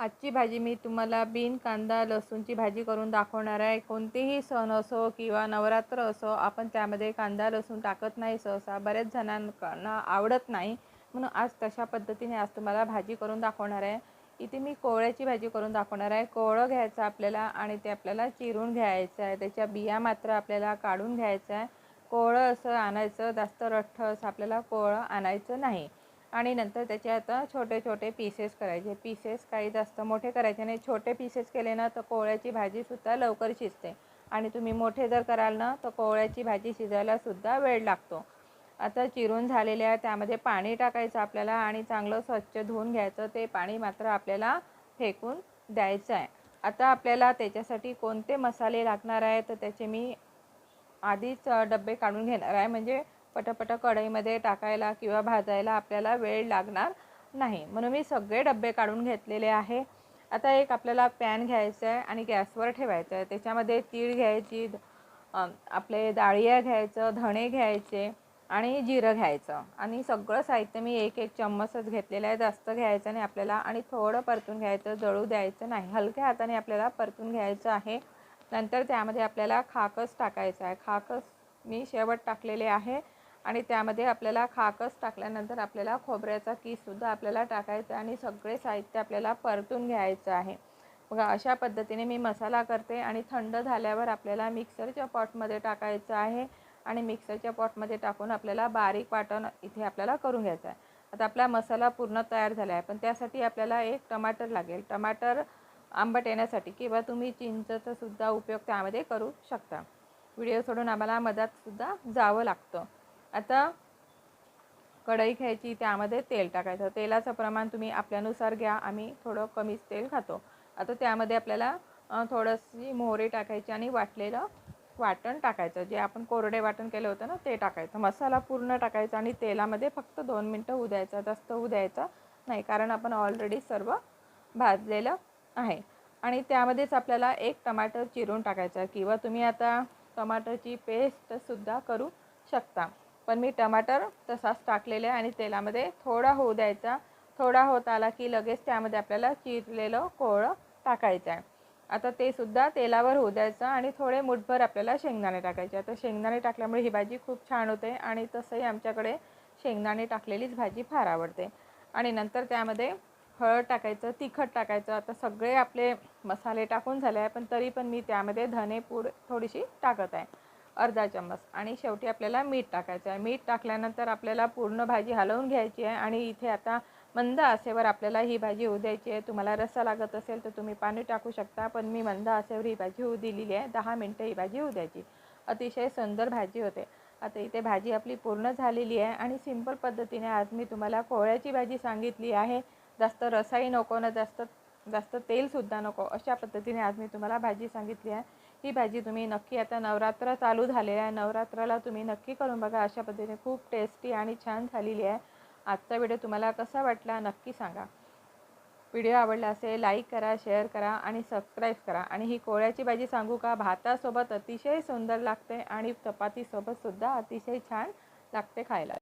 आजची भाजी मी तुम्हाला बिन कांदा लसूणची भाजी करून दाखवणार आहे. कोणतेही सण असो किंवा नवरात्र असो आपण त्यामध्ये कांदा लसूण टाकत नाही सहसा. बऱ्याच जणांना आवडत नाही. म्हणून आज तशा पद्धतीने आज तुम्हाला भाजी करून दाखवणार आहे. इथे मी कोवळ्याची भाजी करून दाखवणार आहे. कोवळं घ्यायचं आपल्याला आणि ते आपल्याला चिरून घ्यायचं आहे. त्याच्या बिया मात्र आपल्याला काढून घ्यायचं आहे. कोवळं असं आणायचं जास्त रठ्ठ असं आपल्याला कोवळं आणायचं नाही. आणि नंतर त्याचे आता छोटे छोटे पीसेस करायचे. पीसेस काही जास्त मोठे करायचे नाही. छोटे पीसेस केले ना तर कोवळ्याची भाजीसुद्धा लवकर शिजते. आणि तुम्ही मोठे जर कराल ना तर कोवळ्याची भाजी शिजायलासुद्धा वेळ लागतो. आता चिरून झालेले आहे त्यामध्ये पाणी टाकायचं आपल्याला आणि चांगलं स्वच्छ धुवून घ्यायचं. ते पाणी मात्र आपल्याला फेकून द्यायचं आहे. आता आपल्याला त्याच्यासाठी कोणते मसाले लागणार आहे तर त्याचे मी आधीच डबे काढून घेणार आहे. म्हणजे पटापट कढईमध्ये टाकायला किंवा भाजायला आपल्याला वेळ लागणार नाही. म्हणून मी सगळे डबे काढून घेतलेले आहे. आता एक आपल्याला पॅन घ्यायचं आहे आणि गॅसवर ठेवायचं आहे. त्याच्यामध्ये तीळ घ्यायची आपले डाळिया घ्यायचं धणे घ्यायचे आणि जिरं घ्यायचं. आणि सगळं साहित्य मी एक एक चम्मचच घेतलेलं आहे. जास्त घ्यायचं नाही आपल्याला आणि थोडं परतून घ्यायचं जळू द्यायचं नाही. हलक्या हाताने आपल्याला परतून घ्यायचं आहे. नंतर त्यामध्ये आपल्याला खाकस टाकायचं आहे. खाकस मी शेवट टाकलेले आहे. आणि त्यामध्ये आपल्याला खाकस टाकल्यानंतर आपल्याला खोबऱ्याचा कीसुद्धा आपल्याला टाकायचा आणि सगळे साहित्य आपल्याला परतून घ्यायचं आहे. बघा अशा पद्धतीने मी मसाला करते आणि थंड झाल्यावर आपल्याला मिक्सरच्या पॉटमध्ये टाकायचं आहे आणि मिक्सरच्या पॉटमध्ये टाकून आपल्याला बारीक वाटण इथे आपल्याला करून घ्यायचं आहे. आता आपला मसाला पूर्ण तयार झाला आहे. पण त्यासाठी आपल्याला एक टमाटर लागेल. टमाटर आंबट येण्यासाठी किंवा तुम्ही चिंचचा सुद्धा उपयोग त्यामध्ये करू शकता. व्हिडिओ सोडून आम्हाला मधातसुद्धा जावं लागतं. आता कढई घ्यायची त्यामध्ये तेल टाकायचं. तेलाचं प्रमाण तुम्ही आपल्यानुसार घ्या. आम्ही थोडं कमीच तेल खातो. आता त्यामध्ये आपल्याला थोडंशी मोहरी टाकायची आणि वाटलेलं वाटण टाकायचं. जे आपण कोरडे वाटण केलं होतं ना ते टाकायचं. मसाला पूर्ण टाकायचा आणि तेलामध्ये फक्त दोन मिनटं होऊ द्यायचं. जास्त होऊ द्यायचं नाही कारण आपण ऑलरेडी सर्व भाजलेलं आहे. आणि त्यामध्येच आपल्याला एक टमाटर चिरून टाकायचं किंवा तुम्ही आता टमाटरची पेस्टसुद्धा करू शकता. पण मी टमाटर तसाच टाकलेला आहे आणि तेलामध्ये थोडा होऊ द्यायचा. थोडा होत आला की लगेच त्यामध्ये आपल्याला चिरलेलं कोळं टाकायचं आहे आता ते सुद्धा तेलावर होऊ द्यायचं आणि थोडे मुठभर आपल्याला शेंगदाणे टाकायचे. आता शेंगदाणे टाकल्यामुळे ही भाजी खूप छान होते आणि तसंही आमच्याकडे शेंगदाणे टाकलेलीच भाजी फार आवडते. आणि नंतर त्यामध्ये हळद टाकायचं तिखट टाकायचं. आता सगळे आपले मसाले टाकून झाले आहे पण तरी पण मी त्यामध्ये धने पूड थोडीशी टाकत आहे. अर्धा चम्मच. आणि शेवटी आपल्याला मीठ टाकायचं आहे. मीठ टाकल्यानंतर आपल्याला पूर्ण भाजी हलवून घ्यायची आहे आणि इथे आता मंद आसेवर आपल्याला ही भाजी होऊ द्यायची आहे. तुम्हाला रस्सा लागत असेल तर तुम्ही पाणी टाकू शकता पण मी मंद आसेवर ही भाजी होऊ दिलेली आहे. दहा मिनटं ही भाजी होऊ द्यायची. अतिशय सुंदर भाजी होते. आता इथे भाजी आपली पूर्ण झालेली आहे आणि सिंपल पद्धतीने आज मी तुम्हाला कोहळ्याची भाजी सांगितली आहे. जास्त रसाई नको ना जास्त जास्त तेलसुद्धा नको. अशा पद्धतीने आज मी तुम्हाला भाजी सांगितली आहे. ही भाजी तुम्ही नक्की आता नवरात्र चालू झालेलं आहे. नवरात्राला तुम्ही नक्की करून बघा. अशा पद्धतीने खूप टेस्टी आणि छान झालेली आहे. आजचा व्हिडिओ तुम्हाला कसा वाटला नक्की सांगा. व्हिडिओ आवडला असेल लाईक करा शेअर करा आणि सबस्क्राईब करा. आणि ही कोळ्याची भाजी सांगू का? भातासोबत अतिशय सुंदर लागते आणि चपातीसोबतसुद्धा अतिशय छान लागते खायला.